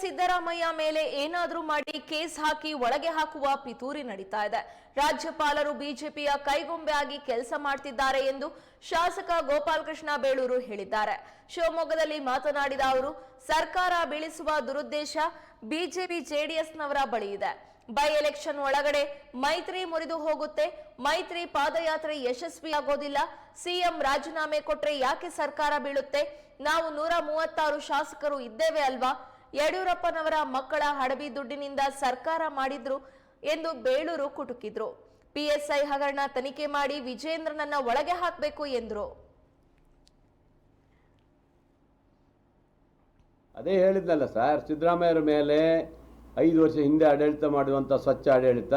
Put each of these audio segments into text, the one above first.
ಸಿದ್ದರಾಮಯ್ಯ ಮೇಲೆ ಏನಾದರೂ ಮಾಡಿ ಕೇಸ್ ಹಾಕಿ ಒಳಗೆ ಹಾಕುವ ಪಿತೂರಿ ನಡೀತಾ ಇದೆ. ರಾಜ್ಯಪಾಲರು ಬಿಜೆಪಿಯ ಕೈಗೊಂಬೆ ಆಗಿ ಕೆಲಸ ಮಾಡ್ತಿದ್ದಾರೆ ಎಂದು ಶಾಸಕ ಗೋಪಾಲಕೃಷ್ಣ ಬೇಳೂರು ಹೇಳಿದ್ದಾರೆ. ಶಿವಮೊಗ್ಗದಲ್ಲಿ ಮಾತನಾಡಿದ ಅವರು, ಸರ್ಕಾರ ಬೀಳಿಸುವ ದುರುದ್ದೇಶ ಬಿಜೆಪಿ ಜೆಡಿಎಸ್ನವರ ಬಳಿ ಇದೆ. ಬೈ ಎಲೆಕ್ಷನ್ ಒಳಗಡೆ ಮೈತ್ರಿ ಮುರಿದು ಹೋಗುತ್ತೆ. ಮೈತ್ರಿ ಪಾದಯಾತ್ರೆ ಯಶಸ್ವಿಯಾಗೋದಿಲ್ಲ. ಸಿಎಂ ರಾಜೀನಾಮೆ ಕೊಟ್ರೆ ಯಾಕೆ ಸರ್ಕಾರ ಬೀಳುತ್ತೆ? ನಾವು ನೂರ ಮೂವತ್ತಾರು ಶಾಸಕರು ಇದ್ದೇವೆ ಅಲ್ವಾ? ಯಡಿಯೂರಪ್ಪನವರ ಮಕ್ಕಳ ಹಡಬಿ ದುಡ್ಡಿನಿಂದ ಸರ್ಕಾರ ಮಾಡಿದ್ರು ಎಂದು ಬೇಳೂರು ಕುಟುಕಿದ್ರು. ಪಿಎಸ್ಐ ಹಗರಣ ತನಿಖೆ ಮಾಡಿ ವಿಜೇಂದ್ರನನ್ನ ಒಳಗೆ ಹಾಕಬೇಕು ಎಂದರು. ಅದೇ ಹೇಳಿದ್ನಲ್ಲ ಸರ್, ಸಿದ್ದರಾಮಯ್ಯರ ಮೇಲೆ ಐದು ವರ್ಷ ಹಿಂದೆ ಆಡಳಿತ ಮಾಡುವಂಥ ಸ್ವಚ್ಛ ಆಡಳಿತ,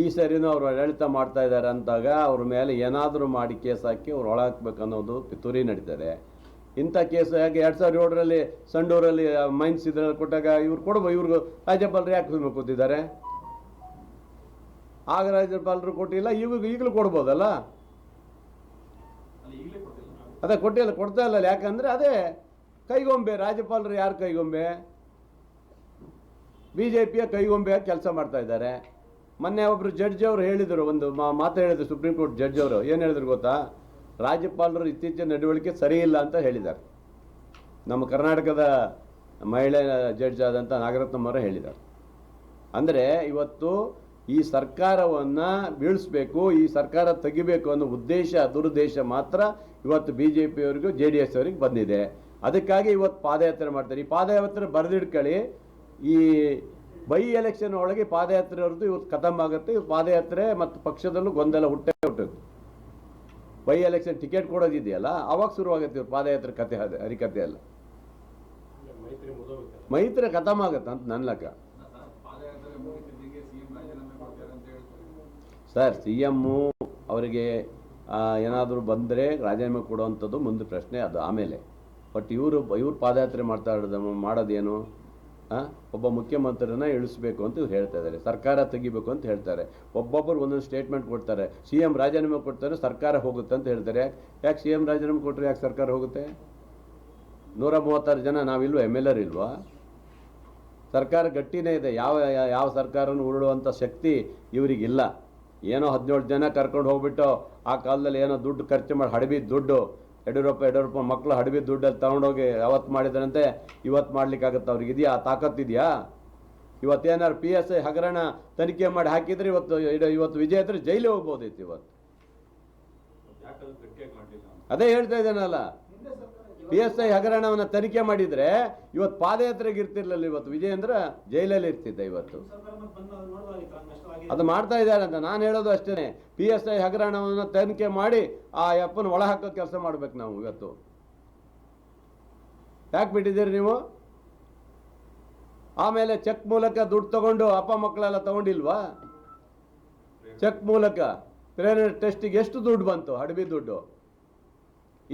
ಈ ಸರಿನೂ ಅವರು ಆಡಳಿತ ಮಾಡ್ತಾ ಇದ್ದಾರೆ ಅಂತಾಗ ಅವ್ರ ಮೇಲೆ ಏನಾದರೂ ಮಾಡಿ ಕೇಸ್ ಹಾಕಿ ಅವ್ರು ಒಳಗಾಕ್ಬೇಕು ಅನ್ನೋದು ಪಿತೂರಿ ನಡೀತದೆ. ಇಂಥ ಕೇಸ್ ಯಾಕೆ ಎರಡು ಸಾವಿರದ ಏಳರಲ್ಲಿ ಸಂಡೂರಲ್ಲಿ ಮೈನ್ಸ್ ಇದ್ರಲ್ಲಿ ಕೊಟ್ಟಾಗ ಇವ್ರು ಕೊಡ್ಬೋದು ಇವ್ರಿಗೂ ರಾಜ್ಯಪಾಲರು ಯಾಕೆ ಸುಮ್ಮನೆ ಕೂತಿದ್ದಾರೆ? ಆಗ ರಾಜ್ಯಪಾಲರು ಕೊಟ್ಟಿಲ್ಲ ಇವಾಗ ಈಗಲೂ ಕೊಡ್ಬೋದಲ್ಲ? ಅದೇ ಕೊಟ್ಟಿಲ್ಲ ಕೊಡ್ತಾ ಇಲ್ಲ ಯಾಕಂದ್ರೆ ಅದೇ ಕೈಗೊಂಬೆ ರಾಜ್ಯಪಾಲರು ಯಾರು ಕೈಗೊಂಬೆ? ಬಿ ಜೆ ಪಿಯ ಕೈಗೊಂಬೆ ಕೆಲಸ ಮಾಡ್ತಾ ಇದ್ದಾರೆ. ಮೊನ್ನೆ ಒಬ್ಬರು ಜಡ್ಜ್ ಅವರು ಹೇಳಿದರು ಒಂದು ಮಾತು ಹೇಳಿದರು ಸುಪ್ರೀಂ ಕೋರ್ಟ್ ಜಡ್ಜ್ ಅವರು. ಏನು ಹೇಳಿದ್ರು ಗೊತ್ತಾ? ರಾಜ್ಯಪಾಲರು ಇತ್ತೀಚಿನ ನಡವಳಿಕೆ ಸರಿ ಇಲ್ಲ ಅಂತ ಹೇಳಿದ್ದಾರೆ. ನಮ್ಮ ಕರ್ನಾಟಕದ ಮಹಿಳೆ ಜಡ್ಜ್ ಆದಂಥ ಅವರು ಹೇಳಿದ್ದಾರೆ. ಅಂದರೆ ಇವತ್ತು ಈ ಸರ್ಕಾರವನ್ನು ಬೀಳಿಸ್ಬೇಕು, ಈ ಸರ್ಕಾರ ತೆಗಿಬೇಕು ಅನ್ನೋ ಉದ್ದೇಶ, ದುರುದ್ದೇಶ ಮಾತ್ರ ಇವತ್ತು ಬಿ ಜೆ ಪಿಯವರಿಗೂ ಜೆ ಡಿ ಎಸ್ ಅವರಿಗೆ ಬಂದಿದೆ. ಅದಕ್ಕಾಗಿ ಇವತ್ತು ಪಾದಯಾತ್ರೆ ಮಾಡ್ತಾರೆ. ಈ ಪಾದಯಾತ್ರೆ ಬರೆದಿಡ್ಕೊಳ್ಳಿ ಈ ಬೈ ಎಲೆಕ್ಷನ್ ಒಳಗೆ ಪಾದಯಾತ್ರೆ ಅವ್ರದ್ದು ಇವತ್ತು ಖತಮ್ ಆಗುತ್ತೆ. ಇವತ್ತು ಪಾದಯಾತ್ರೆ ಮತ್ತು ಪಕ್ಷದಲ್ಲೂ ಗೊಂದಲ ಹುಟ್ಟೇ ಹುಟ್ಟುತ್ತೆ. ಬೈ ಎಲೆಕ್ಷನ್ ಟಿಕೆಟ್ ಕೊಡೋದಿದೆಯಲ್ಲ ಅವಾಗ ಶುರುವಾಗುತ್ತೆ ಇವ್ರ ಪಾದಯಾತ್ರೆ ಕಥೆ ಅದು ಹರಿಕತೆ ಅಲ್ಲ ಮೈತ್ರಿ ಖತಮ್ ಆಗುತ್ತೆ ಅಂತ ನನ್ನ ಲೆಕ್ಕ. ಸರ್ ಸಿ ಎಮ್ಮು ಅವರಿಗೆ ಏನಾದರೂ ಬಂದರೆ ರಾಜೀನಾಮೆ ಕೊಡುವಂಥದ್ದು ಮುಂದೆ ಪ್ರಶ್ನೆ ಅದು ಆಮೇಲೆ. ಬಟ್ ಇವರು ಇವ್ರು ಪಾದಯಾತ್ರೆ ಮಾಡ್ತಾ ಇರೋದು ಮಾಡೋದೇನು? ಒಬ್ಬ ಮುಖ್ಯಮಂತ್ರಿನ ಇಳಿಸಬೇಕು ಅಂತ ಇವ್ರು ಹೇಳ್ತಾ ಇದ್ದಾರೆ. ಸರ್ಕಾರ ತೆಗಿಬೇಕು ಅಂತ ಹೇಳ್ತಾರೆ. ಒಬ್ಬೊಬ್ಬರು ಒಂದೊಂದು ಸ್ಟೇಟ್ಮೆಂಟ್ ಕೊಡ್ತಾರೆ. ಸಿ ಎಂ ರಾಜೀನಾಮೆ ಕೊಡ್ತಾರೆ, ಸರ್ಕಾರ ಹೋಗುತ್ತೆ ಅಂತ ಹೇಳ್ತಾರೆ. ಯಾಕೆ ಸಿ ಎಂ ರಾಜೀನಾಮೆ ಕೊಟ್ಟರೆ ಯಾಕೆ ಸರ್ಕಾರ ಹೋಗುತ್ತೆ? ನೂರ ಮೂವತ್ತಾರು ಜನ ನಾವಿಲ್ವ? ಎಂ ಎಲ್ ಆರ್ ಇಲ್ವಾ? ಸರ್ಕಾರ ಗಟ್ಟಿನೇ ಇದೆ. ಯಾವ ಯಾವ ಸರ್ಕಾರನೂ ಉರುಳುವಂಥ ಶಕ್ತಿ ಇವರಿಗಿಲ್ಲ. ಏನೋ ಹದಿನೇಳು ಜನ ಕರ್ಕೊಂಡು ಹೋಗ್ಬಿಟ್ಟು ಆ ಕಾಲದಲ್ಲಿ ಏನೋ ದುಡ್ಡು ಖರ್ಚು ಮಾಡಿ ಹಡಬಿದ್ದು ದುಡ್ಡು ಯಡಿಯೂರಪ್ಪ ಯಡಿಯೂರಪ್ಪ ಮಕ್ಕಳು ಹಡವಿ ದುಡ್ಡಲ್ಲಿ ತಗೊಂಡೋಗಿ ಯಾವತ್ತು ಮಾಡಿದ್ರಂತೆ ಇವತ್ತು ಮಾಡ್ಲಿಕ್ಕಾಗತ್ತೆ ಅವ್ರಿಗೆ? ಇದೆಯಾ? ತಾಕತ್ತಿದೆಯಾ? ಇವತ್ತೇನಾರು ಪಿ ಎಸ್ ಐ ಹಗರಣ ತನಿಖೆ ಮಾಡಿ ಹಾಕಿದ್ರೆ ಇವತ್ತು ಇವತ್ತು ವಿಜಯ ಇದ್ರೆ ಜೈಲಿಗೆ ಹೋಗ್ಬೋದಿತ್ತು ಇವತ್ತು ಅದೇ ಹೇಳ್ತಾ ಇದ್ದೇನಲ್ಲ ಪಿ ಎಸ್ ಐ ಹಗರಣವನ್ನು ತನಿಖೆ ಮಾಡಿದ್ರೆ ಇವತ್ತು ಪಾದಯಾತ್ರೆಗೆ ಇರ್ತಿರ್ಲಿಲ್ಲ ಇವತ್ತು. ವಿಜಯೇಂದ್ರ ಜೈಲಲ್ಲಿ ಇರ್ತಿದ್ದ ಇವತ್ತು. ಅದು ಮಾಡ್ತಾ ಇದ್ದಾರೆ ಅಂತ ನಾನು ಹೇಳೋದು ಅಷ್ಟೇ ಪಿ ಎಸ್ ಐ ಹಗರಣವನ್ನು ತನಿಖೆ ಮಾಡಿ ಆ ಅಪ್ಪನ ಒಳ ಹಾಕೋ ಕೆಲಸ ಮಾಡ್ಬೇಕು ನಾವು ಇವತ್ತು. ಯಾಕೆ ಬಿಟ್ಟಿದ್ದೀರಿ ನೀವು? ಆಮೇಲೆ ಚೆಕ್ ಮೂಲಕ ದುಡ್ಡು ತಗೊಂಡು ಅಪ್ಪ ಮಕ್ಕಳೆಲ್ಲ ತಗೊಂಡಿಲ್ವಾ? ಚೆಕ್ ಮೂಲಕ. ಪ್ರೇರಣೆ ಟೆಸ್ಟಿಗೆ ಎಷ್ಟು ದುಡ್ಡು ಬಂತು? ಹಡಬಿ ದುಡ್ಡು.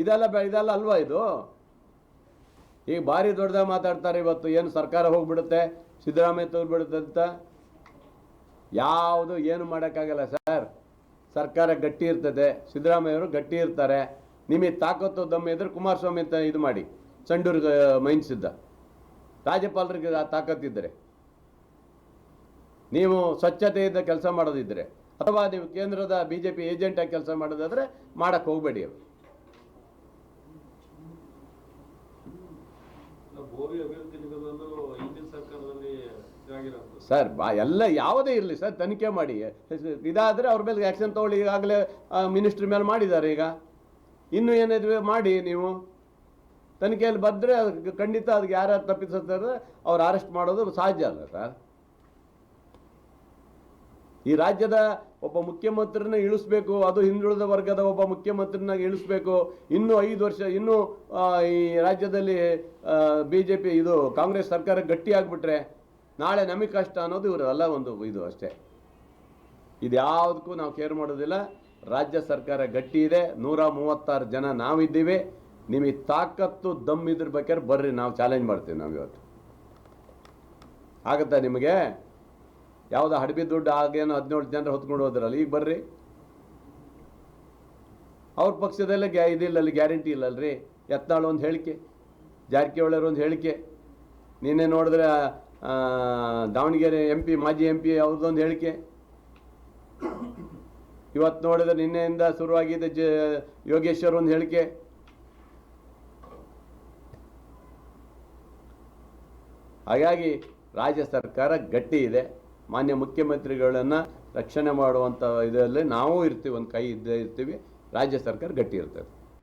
ಇದೆಲ್ಲ ಇದೆಲ್ಲ ಅಲ್ವಾ ಇದು? ಈಗ ಭಾರಿ ದೊಡ್ಡದಾಗಿ ಮಾತಾಡ್ತಾರೆ ಇವತ್ತು. ಏನು ಸರ್ಕಾರ ಹೋಗ್ಬಿಡುತ್ತೆ? ಸಿದ್ದರಾಮಯ್ಯ ತೋರ್ಬಿಡುತ್ತೆ ಅಂತ? ಯಾವುದು ಏನು ಮಾಡೋಕ್ಕಾಗಲ್ಲ ಸರ್. ಸರ್ಕಾರ ಗಟ್ಟಿ ಇರ್ತದೆ. ಸಿದ್ದರಾಮಯ್ಯವರು ಗಟ್ಟಿ ಇರ್ತಾರೆ. ನಿಮಗೆ ತಾಕತ್ತು ದಮ್ಮ ಇದ್ರೆ ಕುಮಾರಸ್ವಾಮಿ ಅಂತ ಇದು ಮಾಡಿ. ಸಂಡೂರಿಗೆ ಮೈನ್ಸಿದ್ದ ರಾಜ್ಯಪಾಲರಿಗೆ ಆ ತಾಕತ್ತಿದ್ದರೆ ನೀವು ಸ್ವಚ್ಛತೆಯಿಂದ ಕೆಲಸ ಮಾಡೋದಿದ್ರೆ. ಅಥವಾ ನೀವು ಕೇಂದ್ರದ ಬಿ ಜೆ ಪಿ ಏಜೆಂಟಾಗಿ ಕೆಲಸ ಮಾಡೋದಾದ್ರೆ ಮಾಡೋಕ್ಕೆ ಹೋಗಬೇಡಿ ಬೋವಿ ಸರ್ ಎಲ್ಲ ಯಾವುದೇ ಇರಲಿ, ಸರ್, ತನಿಖೆ ಮಾಡಿ. ಇದಾದರೆ ಅವ್ರ ಮೇಲೆ ಆ್ಯಕ್ಷನ್ ತೊಗೊಳ್ಳಿ, ಈಗಾಗಲೇ ಮಿನಿಸ್ಟ್ರಿ ಮೇಲೆ ಮಾಡಿದ್ದಾರೆ ಈಗ. ಇನ್ನೂ ಏನಿದೆ ಮಾಡಿ ನೀವು. ತನಿಖೆಯಲ್ಲಿ ಬಂದರೆ ಖಂಡಿತ ಅದಕ್ಕೆ ಯಾರ್ಯಾರು ತಪ್ಪಿಸ್ತಾರೆ ಅವ್ರು ಅರೆಸ್ಟ್ ಮಾಡೋದು ಸಾಧ್ಯ ಅಲ್ಲ, ಸರ್. ಈ ರಾಜ್ಯದ ಒಬ್ಬ ಮುಖ್ಯಮಂತ್ರಿನ ಇಳಿಸ್ಬೇಕು, ಅದು ಹಿಂದುಳಿದ ವರ್ಗದ ಒಬ್ಬ ಮುಖ್ಯಮಂತ್ರಿನ ಇಳಿಸ್ಬೇಕು. ಇನ್ನೂ ಐದು ವರ್ಷ, ಇನ್ನೂ ಈ ರಾಜ್ಯದಲ್ಲಿ ಬಿ ಜೆ ಪಿ ಇದು ಕಾಂಗ್ರೆಸ್ ಸರ್ಕಾರ ಗಟ್ಟಿ ಆಗಿಬಿಟ್ರೆ ನಾಳೆ ನಮಗೆ ಕಷ್ಟ ಅನ್ನೋದು ಇವರೆಲ್ಲ ಒಂದು ಇದು ಅಷ್ಟೇ. ಇದ್ಯಾವುದಕ್ಕೂ ನಾವು ಕೇರ್ ಮಾಡೋದಿಲ್ಲ. ರಾಜ್ಯ ಸರ್ಕಾರ ಗಟ್ಟಿ ಇದೆ. ನೂರ ಮೂವತ್ತಾರು ಜನ ನಾವಿದ್ದೀವಿ. ನಿಮಗೆ ತಾಕತ್ತು, ದಮ್ ಇದ್ರ ಬೇಕಾದ್ರೆ ಬರ್ರಿ, ನಾವು ಚಾಲೆಂಜ್ ಮಾಡ್ತೀವಿ ನಾವು ಇವತ್ತು. ಆಗುತ್ತಾ ನಿಮಗೆ? ಯಾವುದೋ ಹಡಬಿ ದುಡ್ಡು ಆಗೇನು ಹದಿನೇಳು ಜನರು ಹೊತ್ಕೊಂಡು ಹೋದ್ರಲ್ಲ, ಈಗ ಬರ್ರಿ. ಅವ್ರ ಪಕ್ಷದಲ್ಲೇ ಗ್ಯಾ ಇದಿಲ್ಲ ಅಲ್ಲಿ, ಗ್ಯಾರಂಟಿ ಇಲ್ಲಲ್ರಿ ಎತ್ನಾಳು ಒಂದು ಹೇಳಿಕೆ, ಜಾರಕಿಹೊಳಿಯವ್ರು ಒಂದು ಹೇಳಿಕೆ. ನಿನ್ನೆ ನೋಡಿದ್ರೆ ದಾವಣಗೆರೆ ಎಂ ಪಿ, ಮಾಜಿ ಎಂ ಪಿ ಅವ್ರದ್ದೊಂದು ಹೇಳಿಕೆ. ಇವತ್ತು ನೋಡಿದ್ರೆ ನಿನ್ನೆಯಿಂದ ಶುರುವಾಗಿದೆ ಜ ಯೋಗೇಶ್ವರ್ ಒಂದು ಹೇಳಿಕೆ. ಹಾಗಾಗಿ ರಾಜ್ಯ ಸರ್ಕಾರ ಗಟ್ಟಿ ಇದೆ. ಮಾನ್ಯ ಮುಖ್ಯಮಂತ್ರಿಗಳನ್ನು ರಕ್ಷಣೆ ಮಾಡುವಂಥ ಇದರಲ್ಲಿ ನಾವು ಇರ್ತೀವಿ, ಒಂದು ಕೈ ಇದ್ದೇ ಇರ್ತೀವಿ, ರಾಜ್ಯ ಸರ್ಕಾರ ಗಟ್ಟಿ ಇರ್ತದೆ.